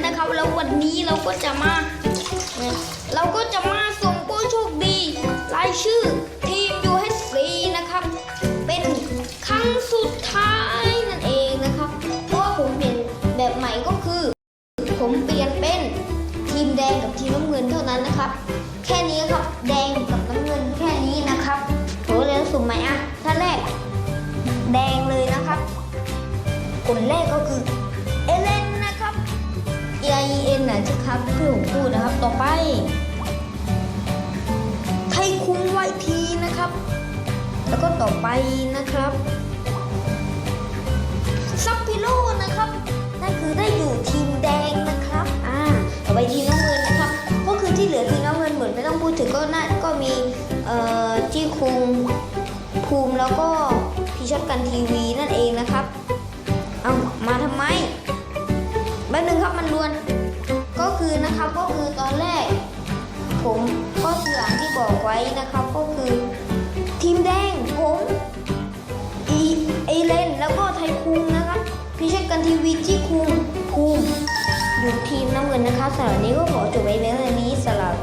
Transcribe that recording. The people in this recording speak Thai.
เราเป็นลูกถุงเลยนะครับ แล้ววันนี้เราก็จะมา เราก็จะมาส่งผู้โชคดีรายชื่อทีม UHC นะครับ เป็นครั้งสุดท้ายนั่นเองนะครับ เพราะว่าผมเปลี่ยนแบบใหม่ก็คือ ผมเปลี่ยนเป็นทีมแดงกับทีมน้ำเงินเท่านั้นนะครับ แค่นี้ครับแดงกับน้ำเงินแค่นี้นะครับโหเลยสุ่มใหมอะท่านแรก แดงเลยนะครับคนแรกก็คือ นะครับที่ผมพูดนะครับต่อไปไทยคุ้งไวทีนะครับ แล้วก็ต่อไปนะครับซับพิโลนะครับนั่นคือได้อยู่ทีมแดงนะครับอ่าต่อไปทีมน้ำเงินนะครับ ก็คือที่เหลือทีมน้ำเงินเหมือนไม่ต้องพูดถึงก็น่าก็มีเอ่อจี้คุงภูมิแล้วก็พี่ชอตกันทีวีนั่นเองนะครับ เอามาทำไมแป๊บนึงครับมันรวน นะครับก็คือตอนแรก ผมก็คืออย่างที่บอกไว้นะครับก็คือทีมแดงผมอีเอเลนแล้วก็ไทยคุงนะครับพี่เช็คกันทีวีจี้คุงคุงอยู่ทีมน้ำเงินนะคะสำหรับนี้ก็ขอจบไว้เพียงเท่านี้สำหรับ